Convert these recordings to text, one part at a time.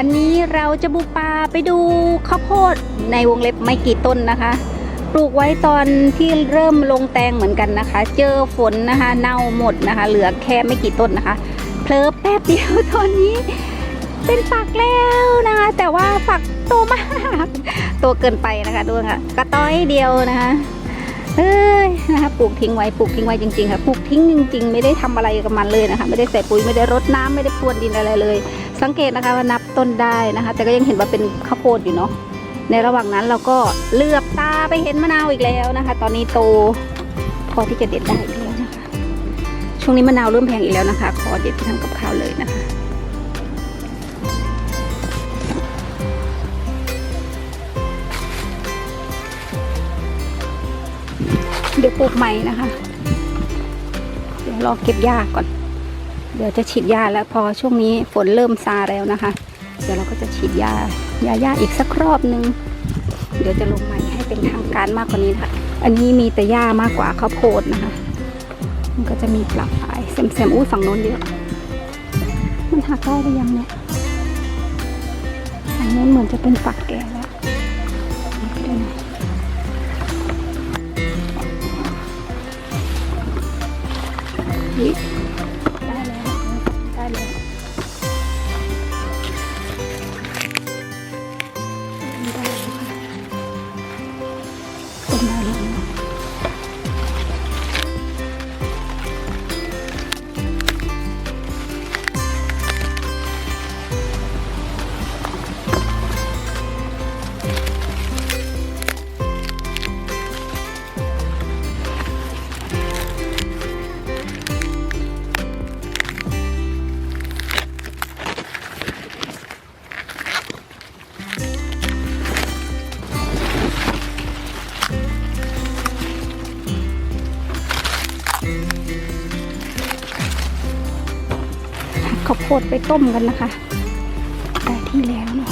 วันนี้เราจะบุกป่าไปดูข้าวโพดในวงเล็บไม่กี่ต้นนะคะ ปลูกไว้ตอนที่เริ่มลงแตงเหมือนกันนะคะ เจอฝนนะคะเน่าหมดนะคะ เหลือแค่ไม่กี่ต้นนะคะ เพลอแป๊บเดียวตอนนี้ เป็นฝักแล้วนะคะ แต่ว่าฝักโตมากโตเกินไปนะคะดูค่ะกระต้อยเดียวนะคะเอ้ยนะคะปลูกทิ้งไว้ปลูกทิ้งไว้จริงๆค่ะปลูกทิ้งจริง ๆ ไม่ได้ทำอะไรกับมันเลยนะคะ ไม่ได้ใส่ปุ๋ยไม่ได้รดน้ำไม่ได้พรวนดินอะไรเลย สังเกตนะคะว่านับต้นได้นะคะ แต่ก็ยังเห็นว่าเป็นข้าวโพดอยู่เนาะในระหว่างนั้นเราก็เลือบตาไปเห็นมะนาวอีกแล้วนะคะ ตอนนี้โตพอที่จะเด็ดได้อีกแล้วนะคะ ช่วงนี้มะนาวเริ่มแพงอีกแล้วนะคะ ขอเด็ดไปทำกับข้าวเลยนะคะเดี๋ยวปลูกใหม่นะคะ เดี๋ยวรอเก็บหญ้าก่อน เดี๋ยวจะฉีดยาแล้วพอช่วงนี้ฝนเริ่มซาแล้วนะคะ เดี๋ยวเราก็จะฉีดยายาหญ้าอีกสักรอบนึง เดี๋ยวจะลงใหม่ให้เป็นทางการมากกว่านี้นะคะอันนี้มีแต่หญ้ามากกว่าข้าวโพดนะคะ มันก็จะมีปลักปลายเซมๆอุ้ฝั่งโน้นเยอะมันหักได้หรือยังเนี่ยฝั่งโน้นเหมือนจะเป็นฝักแก่แล้วนี่ ข้าวโพดไปต้มกันนะคะได้ที่แล้วเนาะ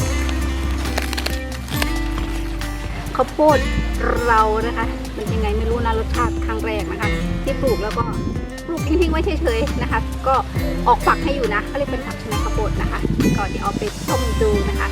ข้าวโพดเรานะคะ มันยังไงไม่รู้นะรสชาติครั้งแรกนะคะ ที่ปลูกแล้วก็ปลูกทิ้งๆไว้เฉยๆนะคะ ก็ออกฝักให้อยู่นะเขาเรียกเป็นฝักชนะข้าวโพดนะคะ ก็เดี๋ยวเอาไปต้มดูนะคะ